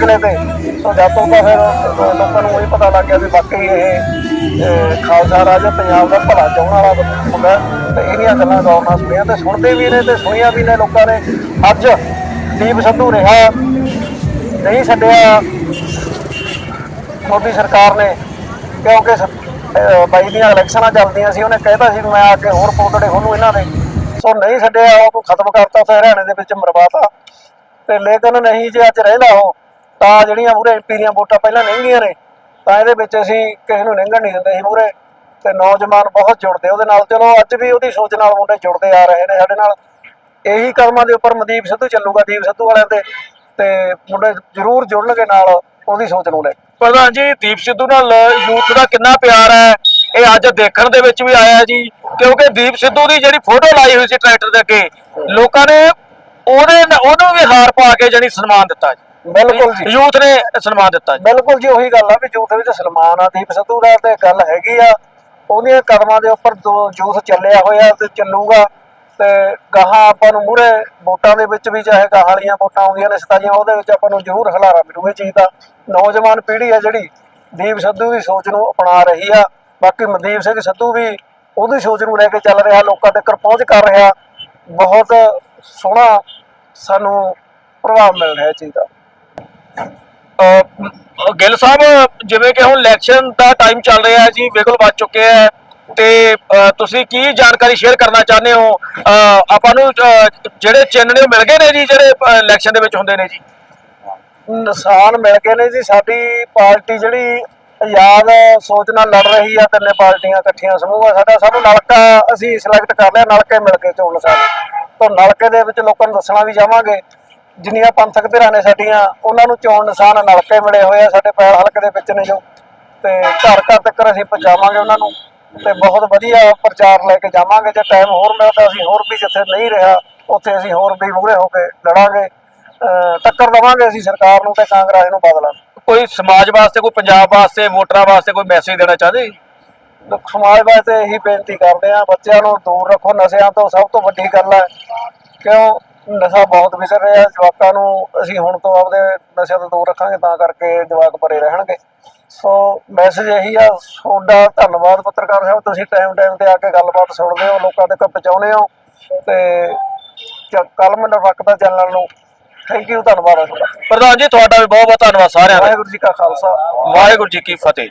ਕਿਲੇ ਤੇ। ਸੋ ਜਦ ਤੋਂ ਤਾਂ ਫਿਰ ਲੋਕਾਂ ਨੂੰ ਇਹ ਪਤਾ ਲੱਗ ਗਿਆ ਵੀ ਵਾਕਈ ਇਹ ਖਾਲਸਾ ਰਾਜ ਪੰਜਾਬ ਦਾ ਭਲਾ ਚਾਹਣ ਵਾਲਾ ਹੁੰਦਾ। ਤੇ ਇਹਦੀਆਂ ਗੱਲਾਂ ਗੌਰ ਨਾਲ ਸੁਣੀਆਂ ਤੇ ਸੁਣਦੇ ਵੀ ਨੇ ਤੇ ਸੁਣੀਆਂ ਵੀ ਨੇ ਲੋਕਾਂ ਨੇ। ਅੱਜ ਦੀਪ ਸਿੱਧੂ ਰਿਹਾ, ਨਹੀਂ ਛੱਡਿਆ। ਮੋਦੀ ਸਰਕਾਰ ਨੇ, ਕਿਉਂਕਿ ਬਾਈ ਦੀਆਂ ਇਲੈਕਸ਼ਨਾਂ ਚੱਲਦੀਆਂ ਸੀ, ਉਹਨੇ ਕਹਿਤਾ ਸੀ ਮੈਂ ਆ ਕੇ ਹੋਰ ਪੋਤੜੇ ਉਹਨੂੰ ਇਹਨਾਂ ਦੇ। ਸੋ ਨਹੀਂ ਛੱਡਿਆ, ਉਹ ਖਤਮ ਕਰਤਾ ਤੇ ਹਰਿਆਣੇ ਦੇ ਵਿੱਚ ਮਰਵਾਤਾ। ਤੇ ਲੇਕਿਨ ਨਹੀਂ ਜੇ ਅੱਜ ਰਹਿੰਦਾ ਉਹ ਤਾਂ ਜਿਹੜੀਆਂ ਮੂਰੇ ਐਮਪੀ ਦੀਆਂ ਵੋਟਾਂ ਪਹਿਲਾਂ ਲੰਘੀਆਂ ਨੇ, ਤਾਂ ਇਹਦੇ ਵਿੱਚ ਅਸੀਂ ਕਿਸੇ ਨੂੰ ਲੰਘਣ ਨਹੀਂ ਦਿੰਦੇ ਸੀ ਮੂਰੇ ਤੇ ਨੌਜਵਾਨ ਬਹੁਤ ਜੁੜਦੇ ਉਹਦੇ ਨਾਲ ਚਲੋ ਅੱਜ ਵੀ ਉਹਦੀ ਸੋਚ ਨਾਲ ਮੁੰਡੇ ਜੁੜਦੇ ਆ ਰਹੇ ਨੇ ਸਾਡੇ ਨਾਲ। ਇਹੀ ਕਦਮਾਂ ਦੇ ਉੱਪਰ ਮਨਦੀਪ ਸਿੱਧੂ ਚੱਲੂਗਾ, ਦੀਪ ਸਿੱਧੂ ਵਾਲਿਆਂ ਤੇ ਤੇ ਮੁੰਡੇ ਜ਼ਰੂਰ ਜੁੜਨਗੇ ਨਾਲ ਉਹਦੀ ਸੋਚ ਨੂੰ ਲੈ ਪ੍ਰਧਾਨ ਜੀ, ਦੀਪ ਸਿੱਧੂ ਨਾਲ ਯੂਥ ਦਾ ਕਿੰਨਾ ਪਿਆਰ ਹੈ? ਇਹ ਅੱਜ ਦੇਖਣ ਦੇ ਵਿੱਚ ਵੀ ਆਇਆ ਜੀ, ਕਿਉਂਕਿ ਦੀਪ ਸਿੱਧੂ ਦੀ ਜਿਹੜੀ ਫੋਟੋ ਲਾਈ ਹੋਈ ਸੀ ਟਰੈਕਟਰ ਦੇ ਅੱਗੇ, ਲੋਕਾਂ ਨੇ ਉਹਦੇ ਉਹਨੂੰ ਵੀ ਹਾਰ ਪਾ ਕੇ ਜਾਨੀ ਸਨਮਾਨ ਦਿੱਤਾ ਜੀ। ਬਿਲਕੁਲ ਜੀ। ਯੂਥ ਨੇ ਸਨਮਾਨ ਦਿੱਤਾ ਜੀ। ਬਿਲਕੁਲ ਜੀ ਉਹੀ ਗੱਲ ਆ ਵੀ ਯੂਥ ਵਿੱਚ ਸਲਮਾਨ ਆ ਦੀਪ ਸਿੱਧੂ ਦਾ ਤੇ ਗੱਲ ਹੈਗੀ ਆ। ਉਹਦੀਆਂ ਕਦਮਾਂ ਦੇ ਉੱਪਰ ਦੋ ਯੂਥ ਚੱਲਿਆ ਹੋਇਆ ਤੇ ਚੱਲੂਗਾ ਤੇ ਗਾਹਾਂ ਆਪਾਂ ਨੂੰ ਮੂਰੇ ਵੋਟਾਂ ਦੇ ਵਿੱਚ ਵੀ ਚਾਹੇ ਗਾਹਾਂ ਵਾਲੀਆਂ ਵੋਟਾਂ ਆਉਂਦੀਆਂ ਨੇ ਸਤਾਈਆਂ ਉਹਦੇ ਵਿੱਚ ਆਪਾਂ ਨੂੰ ਜ਼ਰੂਰ ਹਲਾਰਾ ਮਿਲੂ ਇਹ ਚੀਜ਼ ਦਾ। ਨੌਜਵਾਨ ਪੀੜ੍ਹੀ ਆ ਜਿਹੜੀ ਦੀਪ ਸਿੱਧੂ ਦੀ ਸੋਚ ਨੂੰ ਅਪਣਾ ਰਹੀ ਆ। ਬਾਕੀ ਮਨਦੀਪ ਸਿੰਘ ਸਿੱਧੂ ਵੀ ਉਹਦੀ ਸੋਚ ਨੂੰ ਲੈ ਕੇ ਚੱਲ ਰਿਹਾ ਲੋਕਾਂ ਤੱਕ ਪਹੁੰਚ ਕਰ ਰਿਹਾ। ਬਹੁਤ ਸੋਹਣਾ ਸਾਨੂੰ ਪ੍ਰਭਾਵ ਮਿਲ ਰਿਹਾ ਚੀਜ਼ ਦਾ। ਗਿੱਲ ਸਾਹਿਬ, ਜਿਵੇਂ ਕਿ ਹੁਣ ਇਲੈਕਸ਼ਨ ਦਾ ਟਾਈਮ ਚੱਲ ਰਿਹਾ ਹੈ ਜੀ ਬਿਲਕੁਲ ਵੱਜ ਚੁੱਕੇ ਹੈ। ਤੇ ਤੁਸੀਂ ਕੀ ਜਾਣਕਾਰੀ ਸ਼ੇਅਰ ਕਰਨਾ ਚਾਹੁੰਦੇ ਹੋ? ਆਪਾਂ ਨੂੰ ਜਿਹੜੇ ਚਿੰਨ੍ਹ ਨੇ ਮਿਲ ਗਏ ਨੇ ਜੀ, ਜਿਹੜੇ ਇਲੈਕਸ਼ਨ ਦੇ ਵਿੱਚ ਹੁੰਦੇ ਨੇ ਜੀ? ਨਿਸ਼ਾਨ ਮਿਲ ਗਏ ਨੇ ਜੀ, ਸਾਡੀ ਪਾਰਟੀ ਜਿਹੜੀ ਆਜ਼ਾਦ ਸੋਚ ਨਾਲ ਲੜ ਰਹੀ ਆ, ਤਿੰਨੇ ਪਾਰਟੀਆਂ ਇਕੱਠੀਆਂ, ਸਮੂਹ ਆ ਸਾਡਾ, ਸਾਨੂੰ ਨਲਕਾ ਅਸੀਂ ਸਿਲੈਕਟ ਕਰ ਲਿਆ, ਨਲਕੇ ਮਿਲ ਕੇ ਚੋਣ ਨਿਸ਼ਾਨ। ਤੋਂ ਨਲਕੇ ਦੇ ਵਿੱਚ ਲੋਕਾਂ ਨੂੰ ਦੱਸਣਾ ਵੀ ਚਾਹਾਂਗੇ ਜਿੰਨੀਆਂ ਪੰਥਕ ਧਿਰਾਂ ਨੇ ਸਾਡੀਆਂ ਉਹਨਾਂ ਨੂੰ ਚੋਣ ਨਿਸ਼ਾਨ ਨਲਕੇ ਮਿਲੇ ਹੋਏ ਆ ਸਾਡੇ ਪੈਰ ਹਲਕੇ ਦੇ ਵਿੱਚ ਨੇ ਜੋ। ਤੇ ਘਰ ਘਰ ਤੱਕ ਅਸੀਂ ਪਹੁੰਚਾਵਾਂਗੇ ਉਹਨਾਂ ਨੂੰ ਤੇ ਬਹੁਤ ਵਧੀਆ ਪ੍ਰਚਾਰ ਲੈ ਕੇ ਜਾਵਾਂਗੇ। ਜੇ ਟਾਈਮ ਹੋਰ ਮਿਲਦਾ ਅਸੀਂ ਹੋਰ ਵੀ ਜਿੱਥੇ ਨਹੀਂ ਰਿਹਾ ਉੱਥੇ ਅਸੀਂ ਹੋਰ ਵੀ ਮੂਹਰੇ ਹੋ ਕੇ ਲੜਾਂਗੇ। ਟੱਕਰ ਦੇਵਾਂਗੇ ਅਸੀਂ ਸਰਕਾਰ ਨੂੰ ਤੇ ਕਾਂਗਰਸ ਨੂੰ ਬਦਲਾਂ ਕੋਈ ਸਮਾਜ ਵਾਸਤੇ ਕੋਈ ਪੰਜਾਬ ਵਾਸਤੇ ਵੋਟਰਾਂ ਵਾਸਤੇ ਕੋਈ ਮੈਸੇਜ ਦੇਣਾ ਚਾਹਦੇ? ਸਮਾਜ ਵਾਸਤੇ ਇਹੀ ਬੇਨਤੀ ਕਰਦੇ ਆ ਬੱਚਿਆਂ ਨੂੰ ਦੂਰ ਰੱਖੋ। ਨਸ਼ਿਆਂ ਤੋਂ ਸਭ ਤੋਂ ਵੱਡੀ ਗੱਲ ਹੈ ਕਿਉਂ? ਨਸ਼ਾ ਬਹੁਤ ਵਿਸਰ ਰਿਹਾ ਜਵਾਕਾਂ ਨੂੰ ਅਸੀਂ ਹੁਣ ਤੋਂ ਆਪਦੇ ਨਸ਼ਿਆਂ ਤੋਂ ਦੂਰ ਰੱਖਾਂਗੇ ਤਾਂ ਕਰਕੇ ਜਵਾਕ ਪਰੇ ਰਹਿਣਗੇ। ਸੋ ਮੈਸੇਜ ਇਹੀ ਆ ਤੁਹਾਡਾ ਧੰਨਵਾਦ ਪੱਤਰਕਾਰ ਸਾਹਿਬ ਤੁਸੀਂ ਟਾਈਮ ਟਾਈਮ ਤੇ ਆ ਕੇ ਗੱਲਬਾਤ ਸੁਣਦੇ ਹੋ ਲੋਕਾਂ ਤੱਕ ਪਹੁੰਚਾਉਂਦੇ ਹੋ ਤੇ ਕਲਮ ਨਿਰਪੱਖਤਾ ਚੈਨਲ ਨੂੰ ਥੈਂਕ ਯੂ ਧੰਨਵਾਦ ਪ੍ਰਧਾਨ ਜੀ ਤੁਹਾਡਾ ਵੀ ਬਹੁਤ ਬਹੁਤ ਧੰਨਵਾਦ ਸਾਰਿਆਂ ਦਾ। ਵਾਹਿਗੁਰੂ ਜੀ ਕਾ ਖਾਲਸਾ। ਵਾਹਿਗੁਰੂ ਜੀ ਕੀ ਫਤਿਹ।